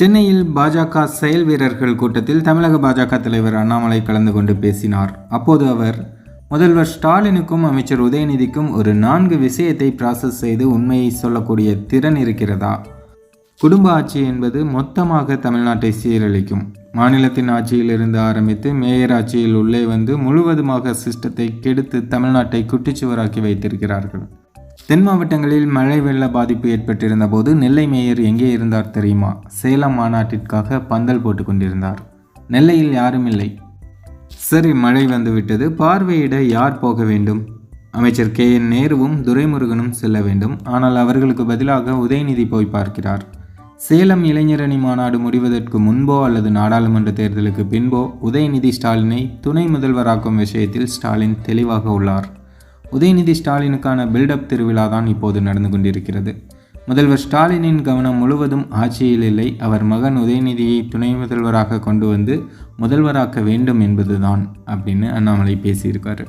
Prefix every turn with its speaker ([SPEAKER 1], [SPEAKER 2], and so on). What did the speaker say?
[SPEAKER 1] சென்னையில் பாஜக செயல் வீரர்கள் கூட்டத்தில் தமிழக பாஜக தலைவர் அண்ணாமலை கலந்து கொண்டு பேசினார். அப்போது அவர் முதல்வர் ஸ்டாலினுக்கும் அமைச்சர் உதயநிதிக்கும் ஒரு நான்கு விஷயத்தை ப்ராசஸ் செய்து உண்மையை சொல்லக்கூடிய திறன் இருக்கிறதா? குடும்ப ஆட்சி என்பது மொத்தமாக தமிழ்நாட்டை சீரழிக்கும். மாநிலத்தின் ஆட்சியிலிருந்து ஆரம்பித்து மேயர் ஆட்சியில் உள்ளே வந்து முழுவதுமாக சிஸ்டத்தை கெடுத்து தமிழ்நாட்டை குட்டிச்சுவராக்கி வைத்திருக்கிறார்கள். தென் மாவட்டங்களில் மழை வெள்ள பாதிப்பு ஏற்பட்டிருந்த போது நெல்லை மேயர் எங்கே இருந்தார் தெரியுமா? சேலம் மாநாட்டிற்காக பந்தல் போட்டு கொண்டிருந்தார். நெல்லையில் யாரும் இல்லை. சரி மழை வந்துவிட்டது பார்வையிட யார் போக வேண்டும்? அமைச்சர் கே. என். நேருவும் துரைமுருகனும் செல்ல வேண்டும். ஆனால் அவர்களுக்கு பதிலாக உதயநிதி போய் பார்க்கிறார். சேலம் இளைஞரணி மாநாடு முடிவதற்கு முன்போ அல்லது நாடாளுமன்ற தேர்தலுக்கு பின்போ உதயநிதி ஸ்டாலினை துணை முதல்வராக்கும் விஷயத்தில் ஸ்டாலின் தெளிவாக உள்ளார். உதயநிதி ஸ்டாலினுக்கான பில்டப் திருவிழா தான் இப்போது நடந்து கொண்டிருக்கிறது. முதல்வர் ஸ்டாலினின் கவனம் முழுவதும் ஆட்சியில் இல்லை. அவர் மகன் உதயநிதியை துணை முதல்வராக கொண்டு வந்து முதல்வராக்க வேண்டும் என்பதுதான் அப்படின்னு அண்ணாமலை பேசியிருக்காரு.